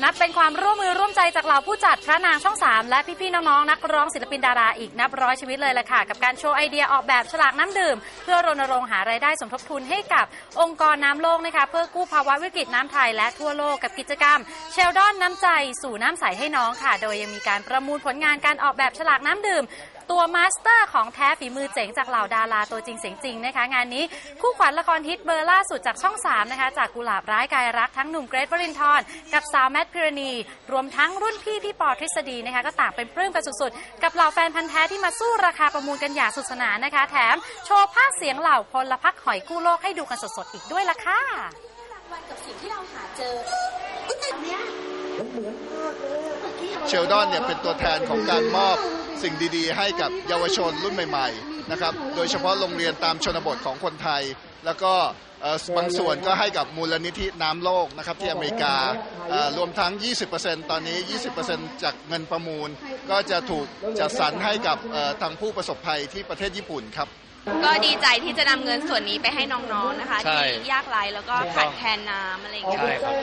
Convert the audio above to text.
นับเป็นความร่วมมือร่วมใจจากเหล่าผู้จัดพระนางช่อง 3 และพี่ๆน้องๆนักร้องศิลปินดาราอีกนับร้อยชีวิตเลยแหละค่ะ กับการโชว์ไอเดียออกแบบฉลากน้ำดื่ม เพื่อรณรงค์หารายได้สมทบทุนให้กับองค์กรน้ำโลกนะคะ เพื่อกู้ภาวะวิกฤตน้ำไทยและทั่วโลกกับกิจกรรม เชลดอนน้ำใจสู่น้ำใสให้น้องค่ะ โดยยังมีการประมูลผลงานการออกแบบฉลากน้ำดื่มตัวมาสเตอร์ของแท้ฝีมือเจ๋งจากเหล่าดาราตัวจริงเสียงจริงนะคะ งานนี้คู่ขวัญละครฮิตเบอร์ล่าสุดจากช่อง 3 นะคะ จากกุหลาบร้ายกายรักทั้งหนุ่มเกรทวรินทร์กับสาวแมทพิรณี รวมทั้งรุ่นพี่พี่ปอทฤษฎีนะคะก็ต่างเป็นปลื้มกันสุดๆ กับเหล่าแฟนพันธ์แท้ที่มาสู้ราคาประมูลกันอย่างสุดสนานนะคะ แถมโชว์ภาคเสียงเหล่าพลพักหอยกู้โลกให้ดูกันสดๆอีกด้วยล่ะค่ะวันกับสิ่งที่เราหาเจอ เชลดอนเนี่ยเป็นตัวแทนของการมอบสิ่งดีๆ ให้กับเยาวชนรุ่นใหม่ๆนะครับโดยเฉพาะโรงเรียนตามชนบทของคนไทย แล้วก็เอ่อบางส่วนก็ให้กับมูลนิธิน้ำโลกนะครับที่อเมริกาเอ่อรวมทั้ง 20%ตอนนี้ 20%จากเงินประมูล ก็จะถูกจัดสรรให้กับเอ่อทางผู้ประสบภัยที่ประเทศญี่ปุ่นครับก็ดีใจที่จะนำเงินส่วนนี้ไปให้น้องๆนะคะใช่ที่ยากไร้แล้วก็ขาดแคลนน้ำอะไรอย่างเงี้ยใช่ครับ